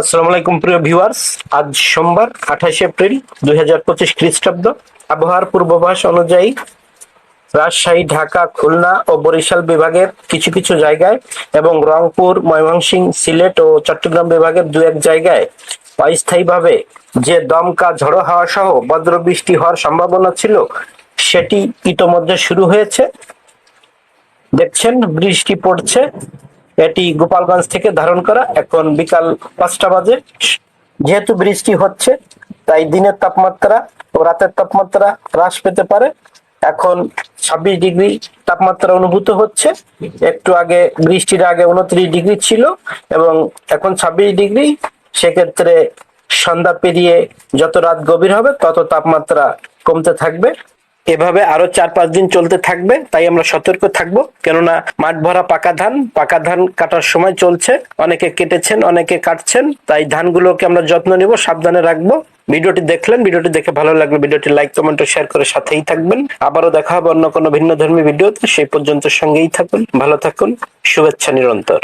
আসসালামু আলাইকুম, প্রিয় ভিউয়ার্স। আজ সোমবার, আঠাশে এপ্রিল দুই হাজার পঁচিশ খ্রিস্টাব্দ। আবহাওয়ার পূর্বাভাস অনুযায়ী রাজশাহী, ঢাকা, খুলনা ও বরিশাল বিভাগের কিছু কিছু জায়গায় এবং রংপুর ময়মনসিংহ সিলেট ও চট্টগ্রাম বিভাগের দু এক জায়গায় অস্থায়ীভাবে যে দমকা ঝড়ো হাওয়া সহ বজ্র বৃষ্টি হওয়ার সম্ভাবনা ছিল, সেটি ইতোমধ্যে শুরু হয়েছে। দেখছেন, বৃষ্টি পড়ছে। এটি গোপালগঞ্জ থেকে ধারণ করা এখন বিকাল পাঁচটা বাজে। যেহেতু বৃষ্টি হচ্ছে, তাই দিনের তাপমাত্রা ও রাতের তাপমাত্রা হ্রাস পেতে পারে। এখন ছাব্বিশ ডিগ্রি তাপমাত্রা অনুভূত হচ্ছে। একটু আগে বৃষ্টির আগে উনত্রিশ ডিগ্রি ছিল এবং এখন ছাব্বিশ ডিগ্রি। সেক্ষেত্রে সন্ধ্যা পেরিয়ে যত রাত গভীর হবে, তত তাপমাত্রা কমতে থাকবে। এভাবে আরও চার, পাঁচ দিন চলতে থাকবে, তাই আমরা সতর্ক থাকব। কেননা মাঠ ভরা পাকা ধান পাকা ধান কাটার সময় চলছে। অনেকে কেটেছেন, অনেকে কাটছেন, তাই ধানগুলোকে আমরা যত্ন নিব, সাবধানে রাখব। ভিডিওটি দেখলেন, ভিডিওটি দেখে ভালো লাগলে ভিডিওটি লাইক, কমেন্ট ও শেয়ার করে সাথেই থাকবেন। আবারও দেখা হবে অন্য কোনো ভিন্ন ধর্মী ভিডিওতে, সেই পর্যন্ত সঙ্গেই থাকুন, ভালো থাকুন, শুভেচ্ছা নিরন্তর।